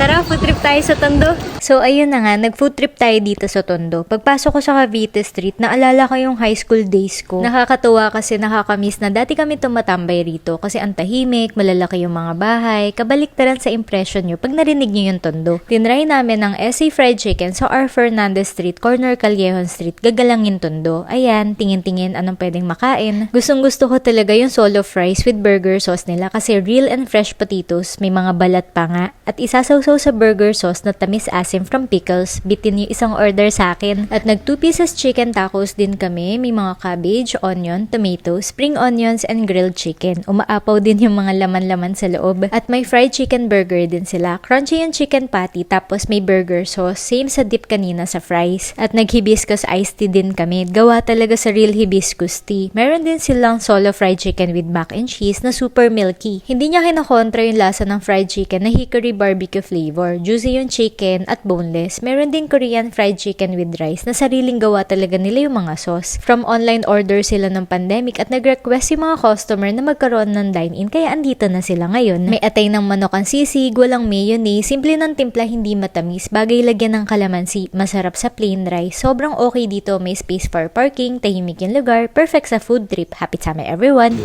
Tara, food trip tayo sa Tondo. So, ayun na nga, nag-food trip tayo dito sa Tondo. Pagpasok ko sa Cavite Street, naalala ko yung high school days ko. Nakakatuwa kasi nakakamiss na dati kami tumatambay rito kasi ang tahimik, malalaki yung mga bahay, kabaliktaran sa impression nyo pag narinig nyo yung Tondo. Tinry namin ng SA Fried Chicken sa R. Fernandez Street, corner Callejon Street, gagalangin Tondo. Ayan, tingin-tingin anong pwedeng makain. Gustong gusto ko talaga yung solo fries with burger sauce nila kasi real and fresh potatoes, may mga balat pa nga. At isasawsaw sa burger sauce na tamis asim from pickles, bitin yung isang order sa akin. At nag 2 pieces chicken tacos din kami, may mga cabbage, onion, tomato, spring onions, and grilled chicken. Umaapaw din yung mga laman-laman sa loob. At may fried chicken burger din sila. Crunchy yung chicken patty, tapos may burger sauce, same sa dip kanina sa fries. At nag-hibiscus iced tea din kami. Gawa talaga sa real hibiscus tea. Meron din silang solo fried chicken with mac and cheese na super milky. Hindi niya kinakontra yung lasa ng fried chicken na hickory barbecue flavor. Juicy yung chicken at boneless. Meron din Korean fried chicken with rice na sariling gawa talaga nila yung mga sauce. From online order sila ng pandemic at nag-request yung mga customer na magkaroon ng dine-in kaya andito na sila ngayon. May atay ng manok ang sisig, walang mayonnaise, simple ng timpla hindi matamis, bagay lagyan ng kalamansi, masarap sa plain rice. Sobrang okay dito, may space for parking, tahimik yung lugar, perfect sa food trip. Happy summer everyone!